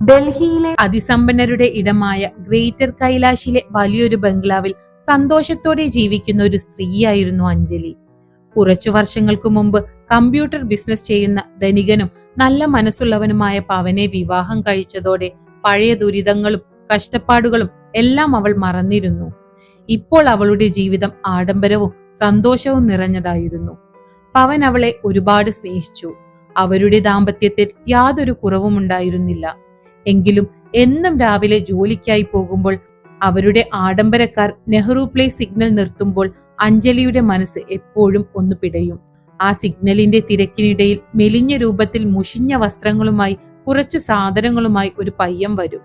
ഡൽഹിയിലെ അതിസമ്പന്നരുടെ ഇടമായ ഗ്രേറ്റർ കൈലാഷിലെ വലിയൊരു ബംഗ്ലാവിൽ സന്തോഷത്തോടെ ജീവിക്കുന്ന ഒരു സ്ത്രീയായിരുന്നു അഞ്ജലി. കുറച്ചു വർഷങ്ങൾക്കു മുമ്പ് കമ്പ്യൂട്ടർ ബിസിനസ് ചെയ്യുന്ന ധനികനും നല്ല മനസ്സുള്ളവനുമായ പവനെ വിവാഹം കഴിച്ചതോടെ പഴയ ദുരിതങ്ങളും കഷ്ടപ്പാടുകളും എല്ലാം അവൾ മറന്നിരുന്നു. ഇപ്പോൾ അവളുടെ ജീവിതം ആഡംബരവും സന്തോഷവും നിറഞ്ഞതായിരുന്നു. പവൻ അവളെ ഒരുപാട് സ്നേഹിച്ചു. അവരുടെ ദാമ്പത്യത്തിൽ യാതൊരു കുറവും ഉണ്ടായിരുന്നില്ല എങ്കിലും എന്നും രാവിലെ ജോലിക്കായി പോകുമ്പോൾ അവരുടെ ആഡംബരക്കാർ നെഹ്റു പ്ലേ സിഗ്നൽ നിർത്തുമ്പോൾ അഞ്ജലിയുടെ മനസ്സ് എപ്പോഴും ഒന്ന് പിടയും. ആ സിഗ്നലിന്റെ തിരക്കിനിടയിൽ മെലിഞ്ഞ രൂപത്തിൽ മുഷിഞ്ഞ വസ്ത്രങ്ങളുമായി കുറച്ചു സാധനങ്ങളുമായി ഒരു പയ്യൻ വരും.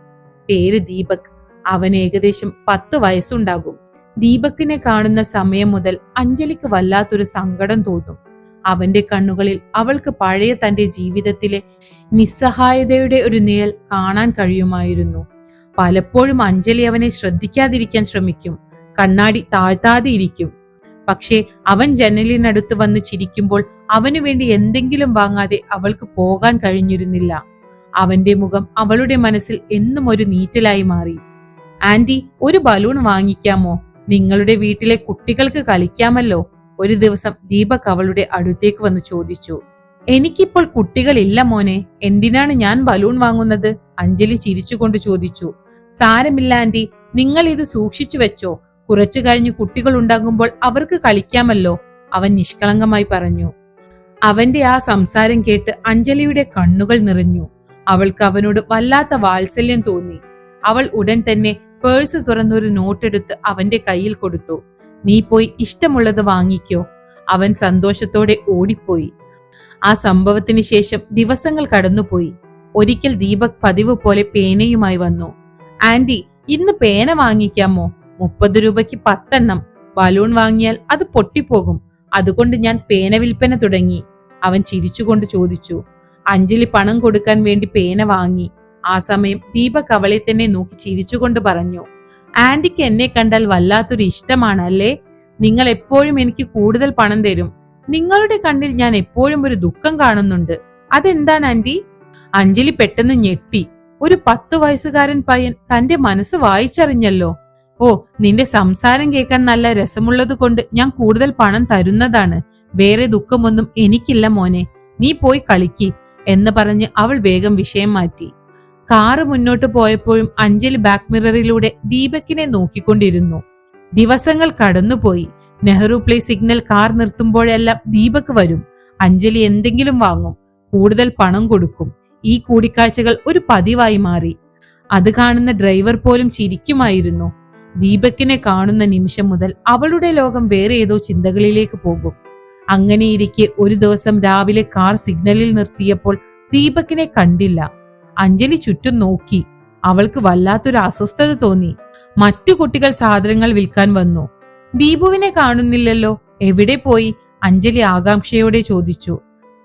പേര് ദീപക്. അവൻ ഏകദേശം പത്ത് വയസ്സുണ്ടാകും. ദീപക്കിനെ കാണുന്ന സമയം മുതൽ അഞ്ജലിക്ക് വല്ലാത്തൊരു സങ്കടം തോന്നും. അവന്റെ കണ്ണുകളിൽ അവൾക്ക് പഴയ തന്റെ ജീവിതത്തിലെ നിസ്സഹായതയുടെ ഒരു നിഴൽ കാണാൻ കഴിയുമായിരുന്നു. പലപ്പോഴും അഞ്ജലി അവനെ ശ്രദ്ധിക്കാതിരിക്കാൻ ശ്രമിക്കും. കണ്ണാടി താഴ്ത്താതെ ഇരിക്കും. പക്ഷേ അവൻ ജനലിനടുത്ത് വന്ന് ചിരിക്കുമ്പോൾ അവനു വേണ്ടി എന്തെങ്കിലും വാങ്ങാതെ അവൾക്ക് പോകാൻ കഴിഞ്ഞിരുന്നില്ല. അവന്റെ മുഖം അവളുടെ മനസ്സിൽ എന്നും ഒരു നീറ്റലായി മാറി. ആന്റി ഒരു ബലൂൺ വാങ്ങിക്കാമോ? നിങ്ങളുടെ വീട്ടിലെ കുട്ടികൾക്ക് കളിക്കാമല്ലോ. ഒരു ദിവസം ദീപക് അവളുടെ അടുത്തേക്ക് വന്ന് ചോദിച്ചു എനിക്കിപ്പോൾ കുട്ടികളില്ല മോനെ എന്തിനാണ് ഞാൻ ബലൂൺ വാങ്ങുന്നത്? അഞ്ജലി ചിരിച്ചുകൊണ്ട് ചോദിച്ചു സാരമില്ല ആന്റി നിങ്ങൾ ഇത് സൂക്ഷിച്ചു വെച്ചോ. കുറച്ചു കഴിഞ്ഞ് കുട്ടികൾ ഉണ്ടാകുമ്പോൾ അവർക്ക് കളിക്കാമല്ലോ അവൻ നിഷ്കളങ്കമായി പറഞ്ഞു. അവന്റെ ആ സംസാരം കേട്ട് അഞ്ജലിയുടെ കണ്ണുകൾ നിറഞ്ഞു. അവൾക്ക് അവനോട് വല്ലാത്ത വാത്സല്യം തോന്നി. അവൾ ഉടൻ തന്നെ പേഴ്സ് തുറന്നൊരു നോട്ടെടുത്ത് അവന്റെ കയ്യിൽ കൊടുത്തു. നീ പോയി ഇഷ്ടമുള്ളത് വാങ്ങിക്കോ. അവൻ സന്തോഷത്തോടെ ഓടിപ്പോയി. ആ സംഭവത്തിന് ശേഷം ദിവസങ്ങൾ കടന്നുപോയി. ഒരിക്കൽ ദീപക് പതിവ് പോലെ പേനയുമായി വന്നു. ആന്റി ഇന്ന് പേന വാങ്ങിക്കാമോ? മുപ്പത് രൂപയ്ക്ക് പത്തെണ്ണം. ബലൂൺ വാങ്ങിയാൽ അത് പൊട്ടിപ്പോകും. അതുകൊണ്ട് ഞാൻ പേന വിൽപ്പന തുടങ്ങി. അവൻ ചിരിച്ചുകൊണ്ട് ചോദിച്ചു. അഞ്ജലി പണം കൊടുക്കാൻ വേണ്ടി പേന വാങ്ങി. ആ സമയം ദീപക് അവളെ തന്നെ നോക്കി ചിരിച്ചുകൊണ്ട് പറഞ്ഞു. ആന്റിക്ക് എന്നെ കണ്ടാൽ വല്ലാത്തൊരു ഇഷ്ടമാണ് അല്ലേ നിങ്ങൾ എപ്പോഴും എനിക്ക് കൂടുതൽ പണം തരും. നിങ്ങളുടെ കണ്ണിൽ ഞാൻ എപ്പോഴും ഒരു ദുഃഖം കാണുന്നുണ്ട്. അതെന്താണ് ആന്റി? അഞ്ജലി പെട്ടെന്ന് ഞെട്ടി. ഒരു പത്ത് വയസ്സുകാരൻ പയ്യൻ തന്റെ മനസ്സ് വായിച്ചറിഞ്ഞല്ലോ. ഓ നിന്റെ സംസാരം കേൾക്കാൻ നല്ല രസമുള്ളത് കൊണ്ട് ഞാൻ കൂടുതൽ പണം തരുന്നതാണ്. വേറെ ദുഃഖമൊന്നും എനിക്കില്ല മോനെ. നീ പോയി കളിക്ക്. എന്ന് പറഞ്ഞ് അവൾ വേഗം വിഷയം മാറ്റി. കാറ് മുന്നോട്ട് പോയപ്പോഴും അഞ്ജലി ബാക്ക് മിററിലൂടെ ദീപക്കിനെ നോക്കിക്കൊണ്ടിരുന്നു. ദിവസങ്ങൾ കടന്നുപോയി. നെഹ്റു പ്ലേ സിഗ്നൽ കാർ നിർത്തുമ്പോഴെല്ലാം ദീപക് വരും. അഞ്ജലി എന്തെങ്കിലും വാങ്ങും. കൂടുതൽ പണം കൊടുക്കും. ഈ കൂടിക്കാഴ്ചകൾ ഒരു പതിവായി മാറി. അത് കാണുന്ന ഡ്രൈവർ പോലും ചിരിക്കുമായിരുന്നു. ദീപക്കിനെ കാണുന്ന നിമിഷം മുതൽ അവളുടെ ലോകം വേറെ ഏതോ ചിന്തകളിലേക്ക് പോകും. അങ്ങനെയിരിക്കെ ഒരു ദിവസം രാവിലെ കാർ സിഗ്നലിൽ നിർത്തിയപ്പോൾ ദീപക്കിനെ കണ്ടില്ല. അഞ്ജലി ചുറ്റും നോക്കി. അവൾക്ക് വല്ലാത്തൊരു അസ്വസ്ഥത തോന്നി. മറ്റു കുട്ടികൾ സാധനങ്ങൾ വിൽക്കാൻ വന്നു. ദീപുവിനെ കാണുന്നില്ലല്ലോ. എവിടെ പോയി? അഞ്ജലി ആകാംക്ഷയോടെ ചോദിച്ചു.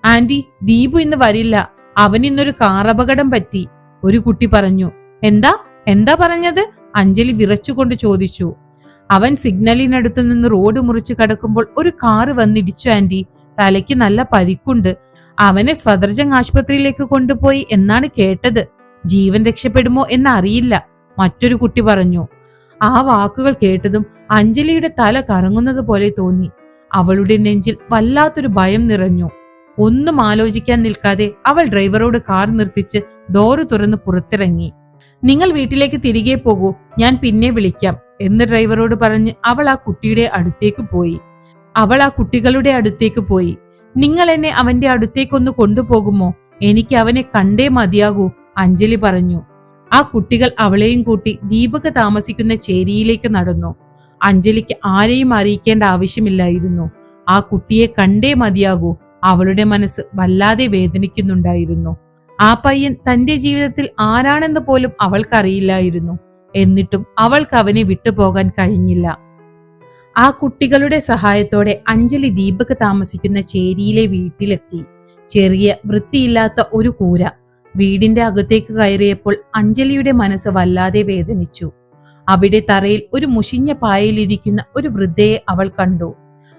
ആന്റി ദീപു ഇന്ന് വരില്ല. അവൻ ഇന്നൊരു കാറപകടം പറ്റി. ഒരു കുട്ടി പറഞ്ഞു. എന്താ? എന്താ പറഞ്ഞത്? അഞ്ജലി വിറച്ചുകൊണ്ട് ചോദിച്ചു. അവൻ സിഗ്നലിനടുത്ത് നിന്ന് റോഡ് മുറിച്ച് കടക്കുമ്പോൾ ഒരു കാറ് വന്നിടിച്ചു ആന്റി. തലയ്ക്ക് നല്ല പരിക്കുണ്ട്. അവനെ സ്വദർജംഗ് ആശുപത്രിയിലേക്ക് കൊണ്ടുപോയി എന്നാണ് കേട്ടത്. ജീവൻ രക്ഷപ്പെടുമോ എന്നറിയില്ല. മറ്റൊരു കുട്ടി പറഞ്ഞു ആ വാക്കുകൾ കേട്ടതും അഞ്ജലിയുടെ തല കറങ്ങുന്നത് പോലെ തോന്നി. അവളുടെ നെഞ്ചിൽ വല്ലാത്തൊരു ഭയം നിറഞ്ഞു. ഒന്നും ആലോചിക്കാൻ നിൽക്കാതെ അവൾ ഡ്രൈവറോട് കാർ നിർത്തിച്ച് ഡോറ് തുറന്ന് പുറത്തിറങ്ങി. നിങ്ങൾ വീട്ടിലേക്ക് തിരികെ പോകൂ ഞാൻ പിന്നെ വിളിക്കാം എന്ന് ഡ്രൈവറോട് പറഞ്ഞ് അവൾ ആ കുട്ടിയുടെ അടുത്തേക്ക് പോയി. അവൾ ആ കുട്ടികളുടെ അടുത്തേക്ക് പോയി. നിങ്ങൾ എന്നെ അവന്റെ അടുത്തേക്കൊന്ന് കൊണ്ടുപോകുമോ? എനിക്ക് അവനെ കണ്ടേ മതിയാകൂ അഞ്ജലി പറഞ്ഞു. ആ കുട്ടികൾ അവളെയും കൂട്ടി ദീപക് താമസിക്കുന്ന ചേരിയിലേക്ക് നടന്നു. അഞ്ജലിക്ക് ആരെയും അറിയിക്കേണ്ട ആവശ്യമില്ലായിരുന്നു. ആ കുട്ടിയെ കണ്ടേ മതിയാകൂ അവളുടെ മനസ്സ് വല്ലാതെ വേദനിക്കുന്നുണ്ടായിരുന്നു. ആ പയ്യൻ തന്റെ ജീവിതത്തിൽ ആരാണെന്ന് പോലും അവൾക്കറിയില്ലായിരുന്നു. എന്നിട്ടും അവൾക്ക് അവനെ വിട്ടുപോകാൻ കഴിഞ്ഞില്ല. ആ കുട്ടികളുടെ സഹായത്തോടെ അഞ്ജലി ദീപക് താമസിക്കുന്ന ചേരിയിലെ വീട്ടിലെത്തി. ചെറിയ വൃത്തിയില്ലാത്ത ഒരു കൂര വീടിന്റെ അകത്തേക്ക് കയറിയപ്പോൾ അഞ്ജലിയുടെ മനസ്സ് വല്ലാതെ വേദനിച്ചു. അവിടെ തറയിൽ ഒരു മുഷിഞ്ഞ പായയിലിരിക്കുന്ന ഒരു വൃദ്ധയെ അവൾ കണ്ടു.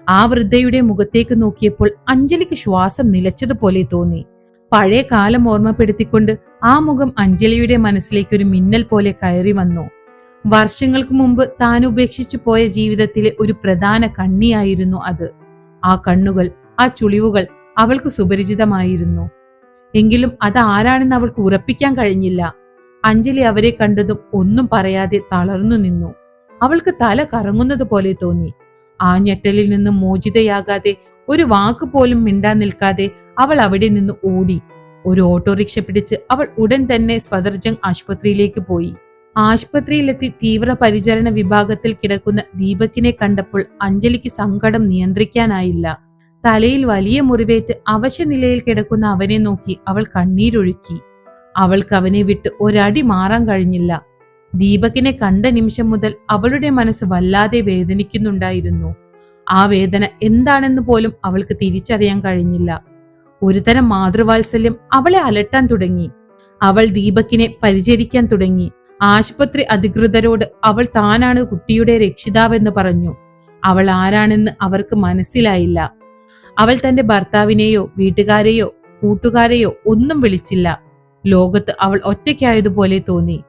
ആ വൃദ്ധയുടെ മുഖത്തേക്ക് നോക്കിയപ്പോൾ അഞ്ജലിക്ക് ശ്വാസം നിലച്ചതുപോലെ തോന്നി. പഴയ കാലം ഓർമ്മപ്പെടുത്തിക്കൊണ്ട് ആ മുഖം അഞ്ജലിയുടെ മനസ്സിലേക്ക് ഒരു മിന്നൽ പോലെ കയറി വന്നു. വർഷങ്ങൾക്ക് മുമ്പ് താൻ ഉപേക്ഷിച്ചു പോയ ജീവിതത്തിലെ ഒരു പ്രധാന കണ്ണിയായിരുന്നു അത്. ആ കണ്ണുകൾ ആ ചുളിവുകൾ അവൾക്ക് സുപരിചിതമായിരുന്നു. എങ്കിലും അത് ആരാണെന്ന് അവൾക്ക് ഉറപ്പിക്കാൻ കഴിഞ്ഞില്ല. അഞ്ജലി അവരെ കണ്ടതും ഒന്നും പറയാതെ തളർന്നു നിന്നു. അവൾക്ക് തല കറങ്ങുന്നത് പോലെ തോന്നി. ആ ഞെട്ടലിൽ നിന്ന് മോചിതയാകാതെ ഒരു വാക്ക് പോലും മിണ്ടാൻ നിൽക്കാതെ അവൾ അവിടെ നിന്ന് ഓടി. ഒരു ഓട്ടോറിക്ഷ പിടിച്ച് അവൾ ഉടൻ തന്നെ സ്വദർജംഗ് ആശുപത്രിയിലേക്ക് പോയി. ആശുപത്രിയിലെത്തി തീവ്ര പരിചരണ വിഭാഗത്തിൽ കിടക്കുന്ന ദീപകിനെ കണ്ടപ്പോൾ അഞ്ജലിക്ക് സങ്കടം നിയന്ത്രിക്കാനായില്ല. തലയിൽ വലിയ മുറിവേറ്റ് അവശനിലയിൽ കിടക്കുന്ന അവനെ നോക്കി അവൾ കണ്ണീരൊഴുക്കി. അവൾക്ക് അവനെ വിട്ട് ഒരടി മാറാൻ കഴിഞ്ഞില്ല. ദീപകിനെ കണ്ട നിമിഷം മുതൽ അവളുടെ മനസ്സ് വല്ലാതെ വേദനിക്കുന്നുണ്ടായിരുന്നു. ആ വേദന എന്താണെന്ന് പോലും അവൾക്ക് തിരിച്ചറിയാൻ കഴിഞ്ഞില്ല. ഒരുതരം മാതൃവാത്സല്യം അവളെ അലട്ടാൻ തുടങ്ങി. അവൾ ദീപക്കിനെ പരിചരിക്കാൻ തുടങ്ങി. ആശുപത്രി അധികൃതരോട് അവൾ താനാണ് കുട്ടിയുടെ രക്ഷിതാവെന്ന് പറഞ്ഞു. അവൾ ആരാണെന്ന് അവർക്ക് മനസ്സിലായില്ല. അവൾ തന്റെ ഭർത്താവിനെയോ വീട്ടുകാരെയോ കൂട്ടുകാരെയോ ഒന്നും വിളിച്ചില്ല. ലോകത്ത് അവൾ ഒറ്റയ്ക്കായതുപോലെ തോന്നി.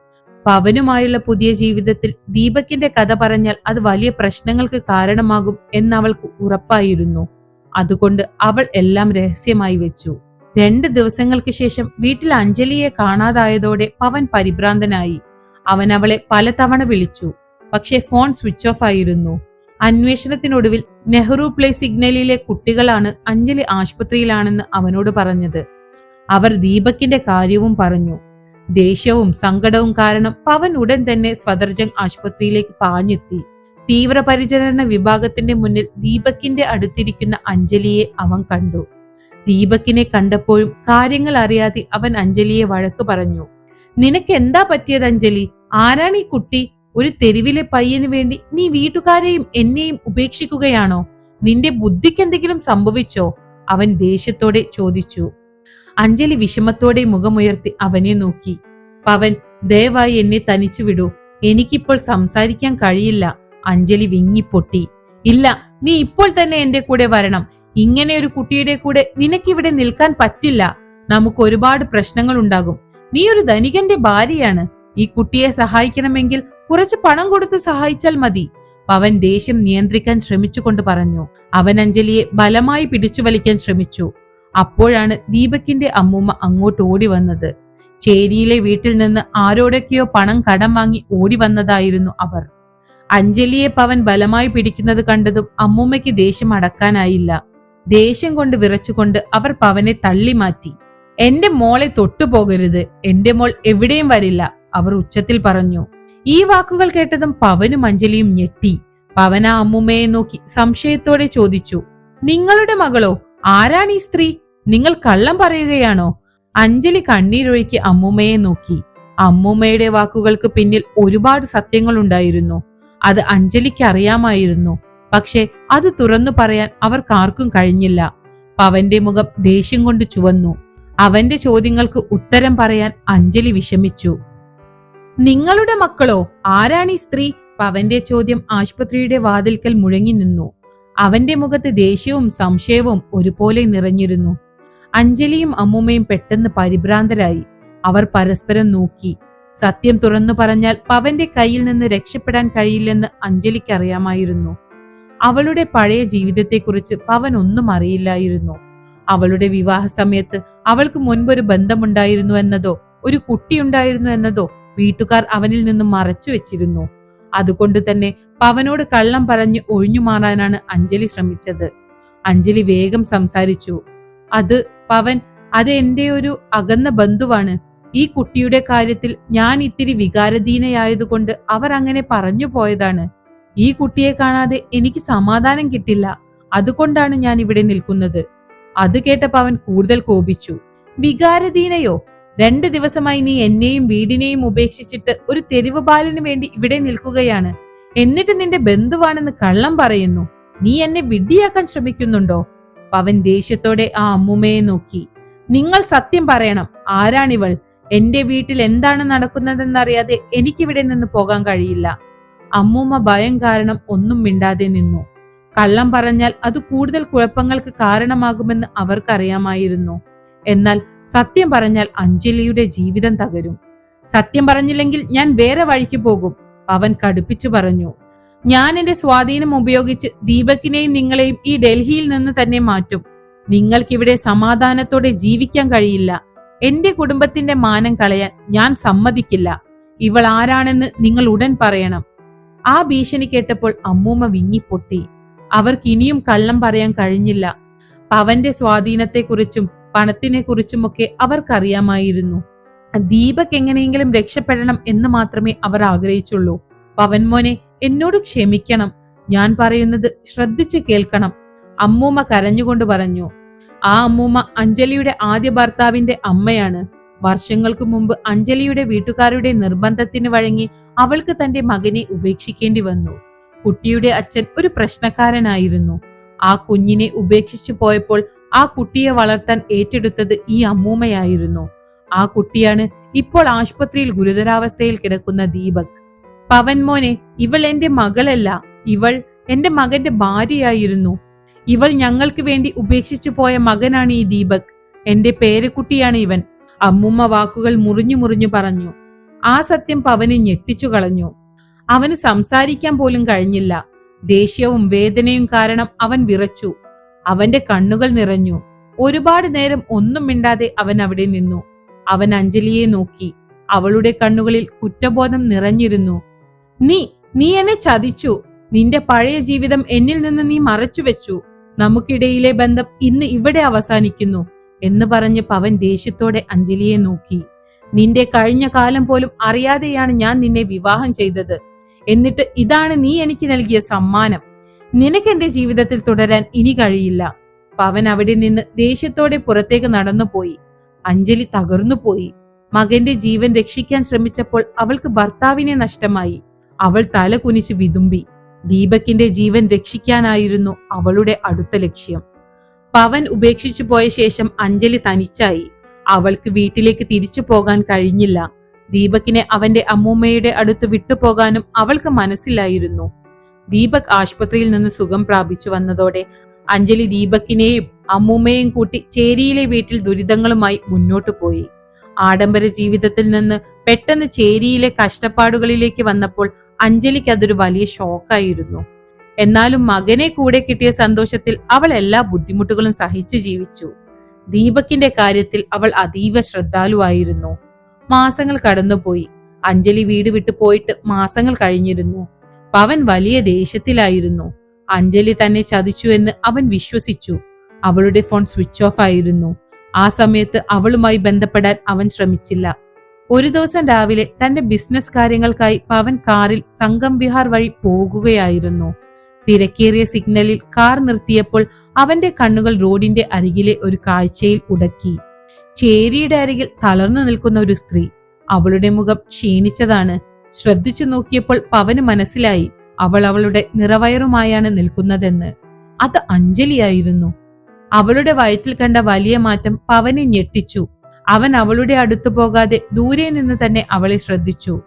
പവനുമായുള്ള പുതിയ ജീവിതത്തിൽ ദീപക്കിന്റെ കഥ പറഞ്ഞാൽ അത് വലിയ പ്രശ്നങ്ങൾക്ക് കാരണമാകും എന്നവൾക്ക് ഉറപ്പായിരുന്നു. അതുകൊണ്ട് അവൾ എല്ലാം രഹസ്യമായി വെച്ചു. രണ്ട് ദിവസങ്ങൾക്ക് ശേഷം വീട്ടിൽ അഞ്ജലിയെ കാണാതായതോടെ പവൻ പരിഭ്രാന്തനായി. അവൻ അവളെ പലതവണ വിളിച്ചു. പക്ഷേ ഫോൺ സ്വിച്ച് ഓഫ് ആയിരുന്നു. അന്വേഷണത്തിനൊടുവിൽ നെഹ്റു പ്ലേ സിഗ്നലിലെ കുട്ടികളാണ് അഞ്ജലി ആശുപത്രിയിലാണെന്ന് അവനോട് പറഞ്ഞത്. അവർ ദീപക്കിന്റെ കാര്യവും പറഞ്ഞു. ദേഷ്യവും സങ്കടവും കാരണം പവൻ ഉടൻ തന്നെ സ്വദർജംഗ് ആശുപത്രിയിലേക്ക് പാഞ്ഞെത്തി. തീവ്രപരിചരണ വിഭാഗത്തിന്റെ മുന്നിൽ ദീപക്കിന്റെ അടുത്തിരിക്കുന്ന അഞ്ജലിയെ അവൻ കണ്ടു. ദീപക്കിനെ കണ്ടപ്പോഴും കാര്യങ്ങൾ അറിയാതെ അവൻ അഞ്ജലിയെ വഴക്ക് പറഞ്ഞു. നിനക്ക് എന്താ പറ്റിയത് അഞ്ജലി? ആരാണ് ഈ കുട്ടി? ഒരു തെരുവിലെ പയ്യന് വേണ്ടി നീ വീട്ടുകാരെയും എന്നെയും ഉപേക്ഷിക്കുകയാണോ? നിന്റെ ബുദ്ധിക്ക് എന്തെങ്കിലും സംഭവിച്ചോ? അവൻ ദേഷ്യത്തോടെ ചോദിച്ചു. അഞ്ജലി വിഷമത്തോടെ മുഖമുയർത്തി അവനെ നോക്കി. പവൻ ദയവായി എന്നെ തനിച്ചു വിടൂ. എനിക്കിപ്പോൾ സംസാരിക്കാൻ കഴിയില്ല. അഞ്ജലി വിങ്ങിപ്പൊട്ടി. ഇല്ല നീ ഇപ്പോൾ തന്നെ എന്റെ കൂടെ വരണം. ഇങ്ങനെ ഒരു കുട്ടിയുടെ കൂടെ നിനക്കിവിടെ നിൽക്കാൻ പറ്റില്ല. നമുക്ക് ഒരുപാട് പ്രശ്നങ്ങൾ ഉണ്ടാകും നീ ഒരു ധനികന്റെ ഭാര്യയാണ്. ഈ കുട്ടിയെ സഹായിക്കണമെങ്കിൽ കുറച്ച് പണം കൊടുത്ത് സഹായിച്ചാൽ മതി. പവൻ ദേഷ്യം നിയന്ത്രിക്കാൻ ശ്രമിച്ചുകൊണ്ട് പറഞ്ഞു. അവൻ അഞ്ജലിയെ ബലമായി പിടിച്ചു വലിക്കാൻ ശ്രമിച്ചു. അപ്പോഴാണ് ദീപക്കിന്റെ അമ്മൂമ്മ അങ്ങോട്ട് ഓടി വന്നത്. ചേരിയിലെ വീട്ടിൽ നിന്ന് ആരോടൊക്കെയോ പണം കടം വാങ്ങി ഓടി വന്നതായിരുന്നു അവർ. അഞ്ജലിയെ പവൻ ബലമായി പിടിക്കുന്നത് കണ്ടതും അമ്മൂമ്മയ്ക്ക് ദേഷ്യം അടക്കാനായില്ല. ദേഷ്യം കൊണ്ട് വിറച്ചുകൊണ്ട് അവർ പവനെ തള്ളി മാറ്റി എന്റെ മോളെ തൊട്ടുപോകരുത് എന്റെ മോൾ എവിടെയും വരില്ല. അവർ ഉച്ചത്തിൽ പറഞ്ഞു. ഈ വാക്കുകൾ കേട്ടതും പവനും അഞ്ജലിയും ഞെട്ടി. പവന അമ്മുമ്മയെ നോക്കി സംശയത്തോടെ ചോദിച്ചു. നിങ്ങളുടെ മകളോ? ആരാണ് ഈ സ്ത്രീ? നിങ്ങൾ കള്ളം പറയുകയാണോ? അഞ്ജലി കണ്ണീരൊഴുക്കി അമ്മുമ്മയെ നോക്കി. അമ്മുമ്മയുടെ വാക്കുകൾക്ക് പിന്നിൽ ഒരുപാട് സത്യങ്ങൾ ഉണ്ടായിരുന്നു. അത് അഞ്ജലിക്ക് അറിയാമായിരുന്നു പക്ഷെ അത് തുറന്നു പറയാൻ അവർക്കാർക്കും കഴിഞ്ഞില്ല. പവന്റെ മുഖം ദേഷ്യം കൊണ്ട് ചുവന്നു. അവന്റെ ചോദ്യങ്ങൾക്ക് ഉത്തരം പറയാൻ അഞ്ജലി വിഷമിച്ചു. നിങ്ങളുടെ മക്കളോ? ആരാണ് ഈ സ്ത്രീ? പവന്റെ ചോദ്യം ആശുപത്രിയുടെ വാതിൽക്കൽ മുഴങ്ങി നിന്നു. അവന്റെ മുഖത്ത് ദേഷ്യവും സംശയവും ഒരുപോലെ നിറഞ്ഞിരുന്നു. അഞ്ജലിയും അമ്മൂമ്മയും പെട്ടെന്ന് പരിഭ്രാന്തരായി. അവർ പരസ്പരം നോക്കി. സത്യം തുറന്നു പറഞ്ഞാൽ പവന്റെ കയ്യിൽ നിന്ന് രക്ഷപ്പെടാൻ കഴിയില്ലെന്ന് അഞ്ജലിക്ക് അറിയാമായിരുന്നു. അവളുടെ പഴയ ജീവിതത്തെക്കുറിച്ച് പവൻ ഒന്നും അറിയില്ലായിരുന്നു. അവളുടെ വിവാഹ സമയത്ത് അവൾക്ക് മുൻപൊരു ബന്ധമുണ്ടായിരുന്നു എന്നതോ ഒരു കുട്ടിയുണ്ടായിരുന്നു എന്നതോ വീട്ടുകാർ അവനിൽ നിന്നും മറച്ചു വെച്ചിരുന്നു. അതുകൊണ്ട് തന്നെ പവനോട് കള്ളം പറഞ്ഞ് ഒഴിഞ്ഞു മാറാനാണ് അഞ്ജലി ശ്രമിച്ചത്. അഞ്ജലി വേഗം സംസാരിച്ചു അത് പവൻ അത് എന്റെ ഒരു അകന്ന ബന്ധുവാണ്. ഈ കുട്ടിയുടെ കാര്യത്തിൽ ഞാൻ ഇത്തിരി വികാരധീനയായതുകൊണ്ട് അവർ അങ്ങനെ പറഞ്ഞു പോയതാണ്. ഈ കുട്ടിയെ കാണാതെ എനിക്ക് സമാധാനം കിട്ടില്ല. അതുകൊണ്ടാണ് ഞാൻ ഇവിടെ നിൽക്കുന്നത്. അത് കേട്ടപ്പോ അവൻ കൂടുതൽ കോപിച്ചു. വികാരധീനയോ രണ്ട് ദിവസമായി നീ എന്നെയും വീടിനെയും ഉപേക്ഷിച്ചിട്ട് ഒരു തെരുവ് ബാലന് വേണ്ടി ഇവിടെ നിൽക്കുകയാണ്. എന്നിട്ട് നിന്റെ ബന്ധുവാണെന്ന് കള്ളം പറയുന്നു. നീ എന്നെ വിഡ്ഢിയാക്കാൻ ശ്രമിക്കുന്നുണ്ടോ? പവൻ ദേഷ്യത്തോടെ ആ അമ്മുമ്മയെ നോക്കി. നിങ്ങൾ സത്യം പറയണം ആരാണിവൾ? എന്റെ വീട്ടിൽ എന്താണ് നടക്കുന്നതെന്നറിയാതെ എനിക്കിവിടെ നിന്ന് പോകാൻ കഴിയില്ല. അമ്മൂമ്മ ഭയം കാരണം ഒന്നും മിണ്ടാതെ നിന്നു. കള്ളം പറഞ്ഞാൽ അത് കൂടുതൽ കുഴപ്പങ്ങൾക്ക് കാരണമാകുമെന്ന് അവർക്കറിയാമായിരുന്നു. എന്നാൽ സത്യം പറഞ്ഞാൽ അഞ്ജലിയുടെ ജീവിതം തകരും. സത്യം പറഞ്ഞില്ലെങ്കിൽ ഞാൻ വേറെ വഴിക്ക് പോകും അവൻ കടുപ്പിച്ചു പറഞ്ഞു. ഞാൻ എന്റെ സ്വാധീനം ഉപയോഗിച്ച് ദീപക്കിനെയും നിങ്ങളെയും ഈ ഡൽഹിയിൽ നിന്ന് തന്നെ മാറ്റും. നിങ്ങൾക്കിവിടെ സമാധാനത്തോടെ ജീവിക്കാൻ കഴിയില്ല. എന്റെ കുടുംബത്തിന്റെ മാനം കളയാൻ ഞാൻ സമ്മതിക്കില്ല. ഇവൾ ആരാണെന്ന് നിങ്ങൾ ഉടൻ പറയണം. ആ ഭീഷണി കേട്ടപ്പോൾ അമ്മൂമ്മ വിങ്ങിപ്പൊട്ടി അവർക്ക് ഇനിയും കള്ളം പറയാൻ കഴിഞ്ഞില്ല. പവന്റെ സ്വാധീനത്തെക്കുറിച്ചും പണത്തിനെ കുറിച്ചുമൊക്കെ അവർക്കറിയാമായിരുന്നു. ദീപക് എങ്ങനെയെങ്കിലും രക്ഷപ്പെടണം എന്ന് മാത്രമേ അവർ ആഗ്രഹിച്ചുള്ളൂ. പവൻ മോനെ എന്നോട് ക്ഷമിക്കണം. ഞാൻ പറയുന്നത് ശ്രദ്ധിച്ചു കേൾക്കണം. അമ്മൂമ്മ കരഞ്ഞുകൊണ്ട് പറഞ്ഞു ആ അമ്മൂമ്മ അഞ്ജലിയുടെ ആദ്യ ഭർത്താവിന്റെ അമ്മയാണ്. വർഷങ്ങൾക്ക് മുമ്പ് അഞ്ജലിയുടെ വീട്ടുകാരുടെ നിർബന്ധത്തിന് വഴങ്ങി അവൾക്ക് തന്റെ മകനെ ഉപേക്ഷിക്കേണ്ടി വന്നു. കുട്ടിയുടെ അച്ഛൻ ഒരു പ്രശ്നക്കാരനായിരുന്നു. ആ കുഞ്ഞിനെ ഉപേക്ഷിച്ചു പോയപ്പോൾ ആ കുട്ടിയെ വളർത്താൻ ഏറ്റെടുത്തത് ഈ അമ്മൂമ്മയായിരുന്നു. ആ കുട്ടിയാണ് ഇപ്പോൾ ആശുപത്രിയിൽ ഗുരുതരാവസ്ഥയിൽ കിടക്കുന്ന ദീപക്. പവൻ മോനെ ഇവൾ എന്റെ മകളല്ല. ഇവൾ എന്റെ മകന്റെ ഭാര്യയായിരുന്നു. ഇവൾ ഞങ്ങൾക്ക് വേണ്ടി ഉപേക്ഷിച്ചു പോയ മകനാണ് ഈ ദീപക്. എന്റെ പേരക്കുട്ടിയാണ് ഇവൻ. അമ്മൂമ്മ വാക്കുകൾ മുറിഞ്ഞു മുറിഞ്ഞു പറഞ്ഞു. ആ സത്യം പവനെ ഞെട്ടിച്ചു കളഞ്ഞു. അവന് സംസാരിക്കാൻ പോലും കഴിഞ്ഞില്ല. ദേഷ്യവും വേദനയും കാരണം അവൻ വിറച്ചു. അവന്റെ കണ്ണുകൾ നിറഞ്ഞു. ഒരുപാട് നേരം ഒന്നും മിണ്ടാതെ അവൻ അവിടെ നിന്നു. അവൻ അഞ്ജലിയെ നോക്കി. അവളുടെ കണ്ണുകളിൽ കുറ്റബോധം നിറഞ്ഞിരുന്നു. നീ നീ എന്നെ ചതിച്ചു. നിന്റെ പഴയ ജീവിതം എന്നിൽ നിന്ന് നീ മറച്ചു വെച്ചു. നമുക്കിടയിലെ ബന്ധം ഇന്ന് ഇവിടെ അവസാനിക്കുന്നു എന്ന് പറഞ്ഞ് പവൻ ദേഷ്യത്തോടെ അഞ്ജലിയെ നോക്കി. നിന്റെ കഴിഞ്ഞ കാലം പോലും അറിയാതെയാണ് ഞാൻ നിന്നെ വിവാഹം ചെയ്തത്. എന്നിട്ട് ഇതാണ് നീ എനിക്ക് നൽകിയ സമ്മാനം. നിനക്ക് എന്റെ ജീവിതത്തിൽ തുടരാൻ ഇനി കഴിയില്ല. പവൻ അവിടെ നിന്ന് ദേഷ്യത്തോടെ പുറത്തേക്ക് നടന്നുപോയി. അഞ്ജലി തകർന്നുപോയി മകന്റെ ജീവൻ രക്ഷിക്കാൻ ശ്രമിച്ചപ്പോൾ അവൾക്ക് ഭർത്താവിനെ നഷ്ടമായി. അവൾ തല കുനിച്ച് വിതുമ്പി. ദീപകിന്റെ ജീവൻ രക്ഷിക്കാനായിരുന്നു അവളുടെ അടുത്ത ലക്ഷ്യം. പവൻ ഉപേക്ഷിച്ചു പോയ ശേഷം അഞ്ജലി തനിച്ചായി. അവൾക്ക് വീട്ടിലേക്ക് തിരിച്ചു പോകാൻ കഴിഞ്ഞില്ല. ദീപകിനെ അവന്റെ അമ്മൂമ്മയുടെ അടുത്ത് വിട്ടുപോകാനും അവൾക്ക് മനസ്സിലായിരുന്നു ദീപക് ആശുപത്രിയിൽ നിന്ന് സുഖം പ്രാപിച്ചു വന്നതോടെ അഞ്ജലി ദീപക്കിനെയും അമ്മൂമ്മയും കൂട്ടി ചേരിയിലെ വീട്ടിൽ ദുരിതങ്ങളുമായി മുന്നോട്ടു പോയി. ആഡംബര ജീവിതത്തിൽ നിന്ന് പെട്ടെന്ന് ചേരിയിലെ കഷ്ടപ്പാടുകളിലേക്ക് വന്നപ്പോൾ അഞ്ജലിക്ക് അതൊരു വലിയ ഷോക്കായിരുന്നു. എന്നാലും മകനെ കൂടെ കിട്ടിയ സന്തോഷത്തിൽ അവൾ എല്ലാ ബുദ്ധിമുട്ടുകളും സഹിച്ചു ജീവിച്ചു. ദീപക്കിന്റെ കാര്യത്തിൽ അവൾ അതീവ ശ്രദ്ധാലുവായിരുന്നു. മാസങ്ങൾ കടന്നുപോയി. അഞ്ജലി വീട് വിട്ടു പോയിട്ട് മാസങ്ങൾ കഴിഞ്ഞിരുന്നു. പവൻ വലിയ ദേഷ്യത്തിലായിരുന്നു. അഞ്ജലി തന്നെ ചതിച്ചുവെന്ന് അവൻ വിശ്വസിച്ചു. അവളുടെ ഫോൺ സ്വിച്ച് ഓഫ് ആയിരുന്നു. ആ സമയത്ത് അവളുമായി ബന്ധപ്പെടാൻ അവൻ ശ്രമിച്ചില്ല. ഒരു ദിവസം രാവിലെ തന്റെ ബിസിനസ് കാര്യങ്ങൾക്കായി പവൻ കാറിൽ സംഗം വിഹാർ വഴി പോകുകയായിരുന്നു. തിരക്കേറിയ സിഗ്നലിൽ കാർ നിർത്തിയപ്പോൾ അവന്റെ കണ്ണുകൾ റോഡിന്റെ അരികിലെ ഒരു കാഴ്ചയിൽ ഉടക്കി. ചേരിയുടെ അരികിൽ തളർന്നു നിൽക്കുന്ന ഒരു സ്ത്രീ അവളുടെ മുഖം ക്ഷീണിച്ചതാണ്. ശ്രദ്ധിച്ചു നോക്കിയപ്പോൾ പവന് മനസ്സിലായി അവൾ അവളുടെ നിറവയറുമായാണ് നിൽക്കുന്നതെന്ന്. അത് അഞ്ജലിയായിരുന്നു. അവളുടെ വയറ്റിൽ കണ്ട വലിയ മാറ്റം പവനെ ഞെട്ടിച്ചു. അവൻ അവളുടെ അടുത്തു പോകാതെ ദൂരെ നിന്ന് തന്നെ അവളെ ശ്രദ്ധിച്ചു.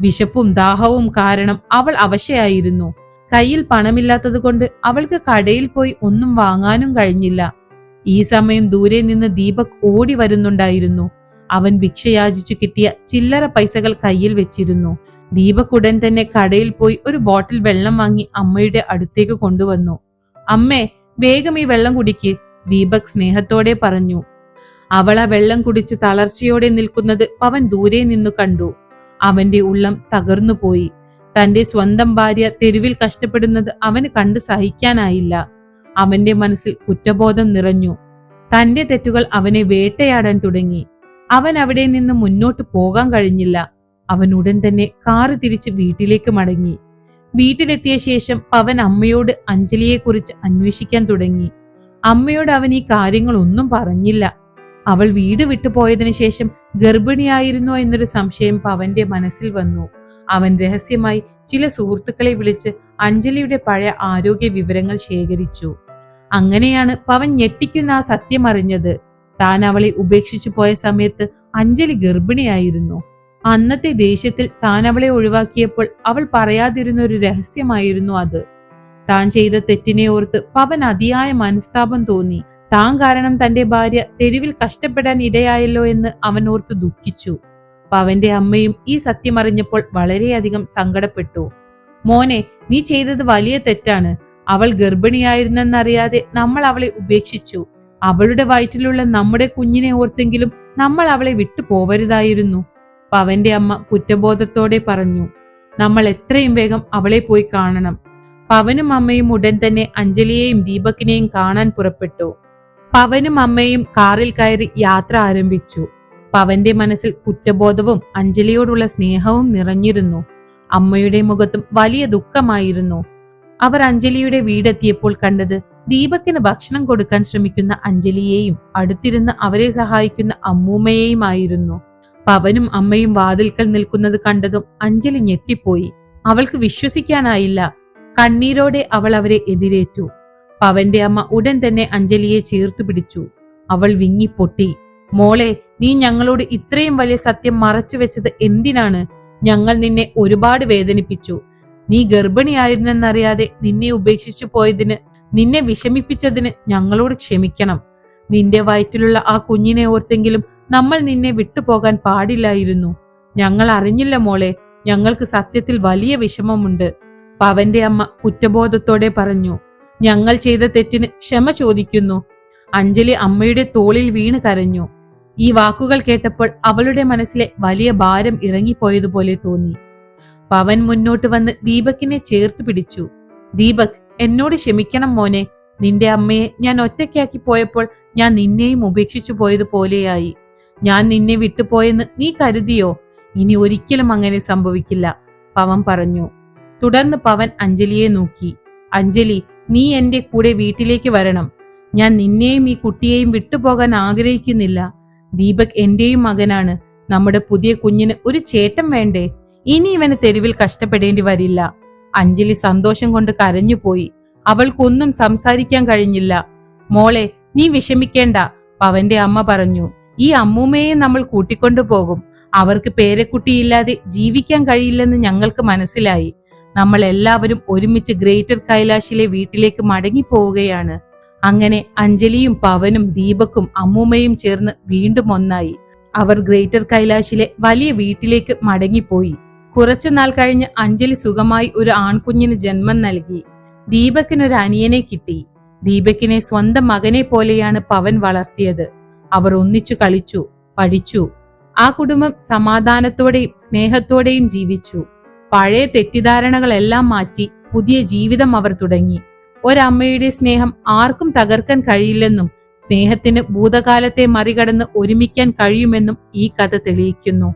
വിശപ്പും ദാഹവും കാരണം അവൾ അവശയായിരുന്നു. കയ്യിൽ പണമില്ലാത്തത് കൊണ്ട് അവൾക്ക് കടയിൽ പോയി ഒന്നും വാങ്ങാനും കഴിഞ്ഞില്ല. ഈ സമയം ദൂരെ നിന്ന് ദീപക് ഓടി വരുന്നുണ്ടായിരുന്നു. അവൻ ഭിക്ഷയാചിച്ചു കിട്ടിയ ചില്ലറ പൈസകൾ കയ്യിൽ വെച്ചിരുന്നു. ദീപക് ഉടൻ തന്നെ കടയിൽ പോയി ഒരു ബോട്ടിൽ വെള്ളം വാങ്ങി അമ്മയുടെ അടുത്തേക്ക് കൊണ്ടുവന്നു. അമ്മേ വേഗം ഈ വെള്ളം കുടിക്ക് ദീപക് സ്നേഹത്തോടെ പറഞ്ഞു. അവൾ ആ വെള്ളം കുടിച്ച് തളർച്ചയോടെ നിൽക്കുന്നത് അവൻ ദൂരെ നിന്നു കണ്ടു. അവന്റെ ഉള്ളം തകർന്നു പോയി തന്റെ സ്വന്തം ഭാര്യ തെരുവിൽ കഷ്ടപ്പെടുന്നത് അവന് കണ്ടു സഹിക്കാനായില്ല. അവന്റെ മനസ്സിൽ കുറ്റബോധം നിറഞ്ഞു. തന്റെ തെറ്റുകൾ അവനെ വേട്ടയാടാൻ തുടങ്ങി. അവൻ അവിടെ നിന്ന് മുന്നോട്ട് പോകാൻ കഴിഞ്ഞില്ല. അവൻ ഉടൻ തന്നെ കാറ് തിരിച്ച് വീട്ടിലേക്ക് മടങ്ങി. വീട്ടിലെത്തിയ ശേഷം പവൻ അമ്മയോട് അഞ്ജലിയെക്കുറിച്ച് അന്വേഷിക്കാൻ തുടങ്ങി. അമ്മയോട് അവൻ ഈ കാര്യങ്ങളൊന്നും പറഞ്ഞില്ല. അവൾ വീട് വിട്ടുപോയതിനു ശേഷം ഗർഭിണിയായിരുന്നോ എന്നൊരു സംശയം പവന്റെ മനസ്സിൽ വന്നു. അവൻ രഹസ്യമായി ചില സുഹൃത്തുക്കളെ വിളിച്ച് അഞ്ജലിയുടെ പഴയ ആരോഗ്യ വിവരങ്ങൾ ശേഖരിച്ചു. അങ്ങനെയാണ് പവൻ ഞെട്ടിക്കുന്ന ആ സത്യം അറിഞ്ഞത്. താൻ അവളെ ഉപേക്ഷിച്ചു പോയ സമയത്ത് അഞ്ജലി ഗർഭിണിയായിരുന്നു. അന്നത്തെ ദേഷ്യത്തിൽ താൻ അവളെ ഒഴിവാക്കിയപ്പോൾ അവൾ പറയാതിരുന്ന ഒരു രഹസ്യമായിരുന്നു അത്. താൻ ചെയ്ത തെറ്റിനെ ഓർത്ത് പവൻ അതിയായ മനസ്താപം തോന്നി. താൻ കാരണം തന്റെ ഭാര്യ തെരുവിൽ കഷ്ടപ്പെടാൻ ഇടയായല്ലോ എന്ന് അവൻ ഓർത്ത് ദുഃഖിച്ചു. പവന്റെ അമ്മയും ഈ സത്യമറിഞ്ഞപ്പോൾ വളരെയധികം സങ്കടപ്പെട്ടു. മോനെ നീ ചെയ്തത് വലിയ തെറ്റാണ്. അവൾ ഗർഭിണിയായിരുന്നെന്നറിയാതെ നമ്മൾ അവളെ ഉപേക്ഷിച്ചു. അവളുടെ വയറ്റിലുള്ള നമ്മുടെ കുഞ്ഞിനെ ഓർത്തെങ്കിലും നമ്മൾ അവളെ വിട്ടു പോവരുതായിരുന്നു. പവന്റെ അമ്മ കുറ്റബോധത്തോടെ പറഞ്ഞു നമ്മൾ എത്രയും വേഗം അവളെ പോയി കാണണം. പവനും അമ്മയും ഉടൻ തന്നെ അഞ്ജലിയെയും ദീപകിനെയും കാണാൻ പുറപ്പെട്ടു. പവനും അമ്മയും കാറിൽ കയറി യാത്ര ആരംഭിച്ചു. പവന്റെ മനസ്സിൽ കുറ്റബോധവും അഞ്ജലിയോടുള്ള സ്നേഹവും നിറഞ്ഞിരുന്നു. അമ്മയുടെ മുഖത്തും വലിയ ദുഃഖമായിരുന്നു. അവർ അഞ്ജലിയുടെ വീടെത്തിയപ്പോൾ കണ്ടത് ദീപക്കിന് ഭക്ഷണം കൊടുക്കാൻ ശ്രമിക്കുന്ന അഞ്ജലിയെയും അടുത്തിരുന്ന് അവരെ സഹായിക്കുന്ന അമ്മൂമ്മയെയുമായിരുന്നു. പവനും അമ്മയും വാതിൽക്കൽ നിൽക്കുന്നത് കണ്ടതും അഞ്ജലി ഞെട്ടിപ്പോയി. അവൾക്ക് വിശ്വസിക്കാനായില്ല. കണ്ണീരോടെ അവൾ അവരെ എതിരേറ്റു. പവന്റെ അമ്മ ഉടൻ തന്നെ അഞ്ജലിയെ ചേർത്തു പിടിച്ചു. അവൾ വിങ്ങിപ്പൊട്ടി. മോളെ നീ ഞങ്ങളോട് ഇത്രയും വലിയ സത്യം മറച്ചു വെച്ചത് എന്തിനാണ്? ഞങ്ങൾ നിന്നെ ഒരുപാട് വേദനിപ്പിച്ചു. നീ ഗർഭിണിയായിരുന്നെന്നറിയാതെ നിന്നെ ഉപേക്ഷിച്ചു പോയതിന് നിന്നെ വിഷമിപ്പിച്ചതിന് ഞങ്ങളോട് ക്ഷമിക്കണം. നിന്റെ വയറ്റിലുള്ള ആ കുഞ്ഞിനെ ഓർത്തെങ്കിലും നമ്മൾ നിന്നെ വിട്ടുപോകാൻ പാടില്ലായിരുന്നു. ഞങ്ങൾ അറിഞ്ഞില്ല മോളെ ഞങ്ങൾക്ക് സത്യത്തിൽ വലിയ വിഷമമുണ്ട്. പവന്റെ അമ്മ കുറ്റബോധത്തോടെ പറഞ്ഞു ഞങ്ങൾ ചെയ്ത തെറ്റിന് ക്ഷമ ചോദിക്കുന്നു. അഞ്ജലി അമ്മയുടെ തോളിൽ വീണ് കരഞ്ഞു. ഈ വാക്കുകൾ കേട്ടപ്പോൾ അവളുടെ മനസ്സിലെ വലിയ ഭാരം ഇറങ്ങിപ്പോയതുപോലെ തോന്നി. പവൻ മുന്നോട്ട് വന്ന് ദീപക്കിനെ ചേർത്ത് പിടിച്ചു. ദീപക് എന്നോട് ക്ഷമിക്കണം മോനെ. നിന്റെ അമ്മയെ ഞാൻ ഒറ്റയ്ക്കാക്കി പോയപ്പോൾ ഞാൻ നിന്നെയും ഉപേക്ഷിച്ചു പോയതുപോലെയായി. ഞാൻ നിന്നെ വിട്ടുപോയെന്ന് നീ കരുതിയോ? ഇനി ഒരിക്കലും അങ്ങനെ സംഭവിക്കില്ല പവൻ പറഞ്ഞു. തുടർന്ന് പവൻ അഞ്ജലിയെ നോക്കി. അഞ്ജലി നീ എന്റെ കൂടെ വീട്ടിലേക്ക് വരണം. ഞാൻ നിന്നെയും ഈ കുട്ടിയെയും വിട്ടുപോകാൻ ആഗ്രഹിക്കുന്നില്ല. ദീപക് എന്റെയും മകനാണ്. നമ്മുടെ പുതിയ കുഞ്ഞിന് ഒരു ചേട്ടം വേണ്ടേ? ഇനി ഇവന് തെരുവിൽ കഷ്ടപ്പെടേണ്ടി വരില്ല. അഞ്ജലി സന്തോഷം കൊണ്ട് കരഞ്ഞുപോയി. അവൾക്കൊന്നും സംസാരിക്കാൻ കഴിഞ്ഞില്ല. മോളെ നീ വിഷമിക്കേണ്ട പവന്റെ അമ്മ പറഞ്ഞു. ഈ അമ്മൂമ്മയെ നമ്മൾ കൂട്ടിക്കൊണ്ടു പോകും. അവർക്ക് പേരക്കുട്ടിയില്ലാതെ ജീവിക്കാൻ കഴിയില്ലെന്ന് ഞങ്ങൾക്ക് മനസ്സിലായി. നമ്മൾ എല്ലാവരും ഒരുമിച്ച് ഗ്രേറ്റർ കൈലാഷിലെ വീട്ടിലേക്ക് മടങ്ങി പോവുകയാണ് അങ്ങനെ അഞ്ജലിയും പവനും ദീപക്കും അമ്മൂമ്മയും ചേർന്ന് വീണ്ടും ഒന്നായി. അവർ ഗ്രേറ്റർ കൈലാശിലെ വലിയ വീട്ടിലേക്ക് മടങ്ങിപ്പോയി. കുറച്ചുനാൾ കഴിഞ്ഞ് അഞ്ജലി സുഖമായി ഒരു ആൺകുഞ്ഞിന് ജന്മം നൽകി. ദീപക്കിനൊരു അനിയനെ കിട്ടി. ദീപക്കിനെ സ്വന്തം മകനെ പോലെയാണ് പവൻ വളർത്തിയത്. അവർ ഒന്നിച്ചു കളിച്ചു പഠിച്ചു. ആ കുടുംബം സമാധാനത്തോടെയും സ്നേഹത്തോടെയും ജീവിച്ചു. പഴയ തെറ്റിദ്ധാരണകളെല്ലാം മാറ്റി പുതിയ ജീവിതം അവർ തുടങ്ങി. ഒരമ്മയുടെ സ്നേഹം ആർക്കും തകർക്കാൻ കഴിയില്ലെന്നും സ്നേഹത്തിന് ഭൂതകാലത്തെ മറികടന്ന് ഒരുമിക്കാൻ കഴിയുമെന്നും ഈ കഥ തെളിയിക്കുന്നു.